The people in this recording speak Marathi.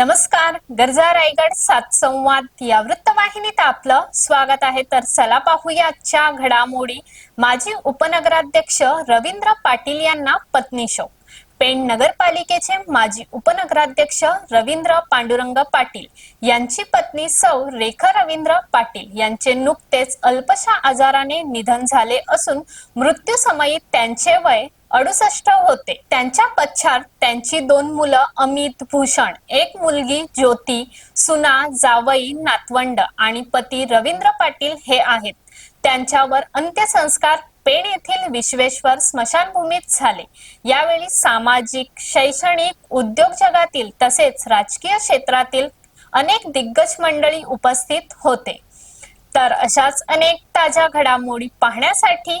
नमस्कार गरजा रायगड सात संवाद या वृत्तवाहिनीत आपलं स्वागत आहे. तर चला पाहूया आजच्या घडामोडी. माजी उपनगराध्यक्ष रवींद्र पाटील यांना पत्नी शोक. पेण नगरपालिकेचे माजी उपनगराध्यक्ष रवींद्र पांडुरंग पाटील यांची पत्नी सौ रेखा रवींद्र पाटील यांचे नुकतेच अल्पशा आजाराने निधन झाले असून मृत्यूसमयी त्यांचे वय अडुसष्ट होते. त्यांच्या पश्चात त्यांची दोन मुलं अमित भूषण एक मुलगी ज्योती सुना जावई नातवंड आणि पती रवींद्र पाटील हे आहेत. त्यांच्यावर अंत्यसंस्कार पेण येथील विश्वेश्वर स्मशानभूमीत झाले. यावेळी सामाजिक शैक्षणिक उद्योग जगातील तसेच राजकीय क्षेत्रातील अनेक दिग्गज मंडळी उपस्थित होते. तर अशाच अनेक ताज्या घडामोडी पाहण्यासाठी